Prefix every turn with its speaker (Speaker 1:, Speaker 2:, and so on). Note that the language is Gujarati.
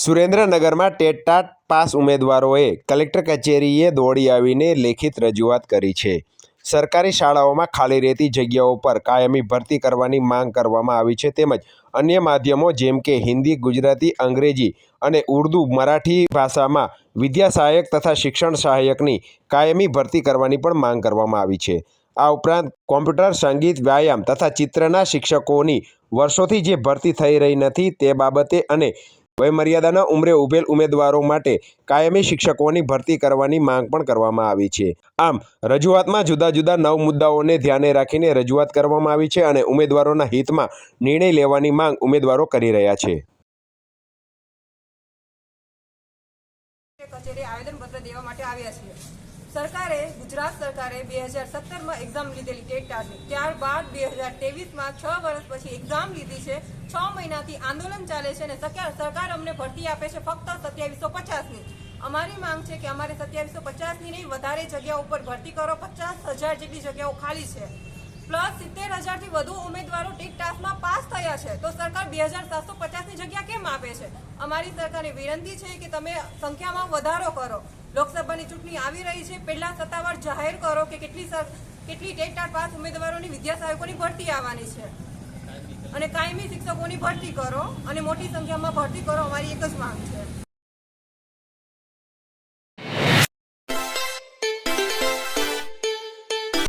Speaker 1: સુરેન્દ્રનગરમાં ટેટા પાસ ઉમેદવારોએ કલેક્ટર કચેરીએ દોડી આવીને લેખિત રજૂઆત કરી છે. સરકારી શાળાઓમાં ખાલી રહેતી જગ્યાઓ પર કાયમી ભરતી કરવાની માંગ કરવામાં આવી છે તેમજ અન્ય માધ્યમો જેમ કે હિન્દી, ગુજરાતી, અંગ્રેજી અને ઉર્દૂ, મરાઠી ભાષામાં વિદ્યા સહાયક તથા શિક્ષણ સહાયકની કાયમી ભરતી કરવાની પણ માંગ કરવામાં આવી છે. આ ઉપરાંત કોમ્પ્યુટર, સંગીત, વ્યાયામ તથા ચિત્રના શિક્ષકોની વર્ષોથી જે ભરતી થઈ રહી નથી તે બાબતે અને વયમર્યાદાના ઉંમરે ઉભેલ ઉમેદવારો માટે કાયમી શિક્ષકોની ભરતી કરવાની માંગ પણ કરવામાં આવી છે. આમ, રજૂઆતમાં જુદા જુદા નવ મુદ્દાઓને ધ્યાને રાખીને રજૂઆત કરવામાં આવી છે અને ઉમેદવારોના હિતમાં નિર્ણય લેવાની માંગ ઉમેદવારો કરી રહ્યા છે.
Speaker 2: કચેરી આવેદનપત્ર દેવા માટે આવ્યા છીએ. સરકારે, ગુજરાત સરકારે બે હજાર સત્તરમાં એક્ઝામ લીધેલી ટેટ ત્યારબાદ બે હજાર ત્રેવીસમાં છ વર્ષ પછી એક્ઝામ લીધી છે. છ મહિનાથી આંદોલન ચાલે છે અને સરકાર સરકાર અમને ભરતી આપે છે ફક્ત સત્યાવીસો પચાસની. અમારી માંગ છે કે અમારે સત્યાવીસો પચાસની નહીં, વધારે જગ્યાઓ ઉપર ભરતી કરો. પચાસ હજાર જેટલી જગ્યાઓ ખાલી છે. પ્લસ સિત્તેર હજારથી વધુ ઉમેદવારો ટેટ ટાસ્કમાં પાસ થયા છે. તો સરકાર બે હજાર સાતસો પચાસની જગ્યા કેમ આપે છે? અમારી સરકારને વિનંતી છે કે તમે સંખ્યામાં વધારો કરો. લોકસભાની ચૂંટણી આવી રહી છે. પહેલા સત્તાવાર જાહેર કરો કે કેટલી કેટલી ટેટ પાસ ઉમેદવારોની વિદ્યા સહાયકોની ભરતી આવવાની છે. અને કાયમી શિક્ષકોની ભરતી કરો અને મોટી સંખ્યામાં ભરતી કરો, અમારી એક જ માંગ છે.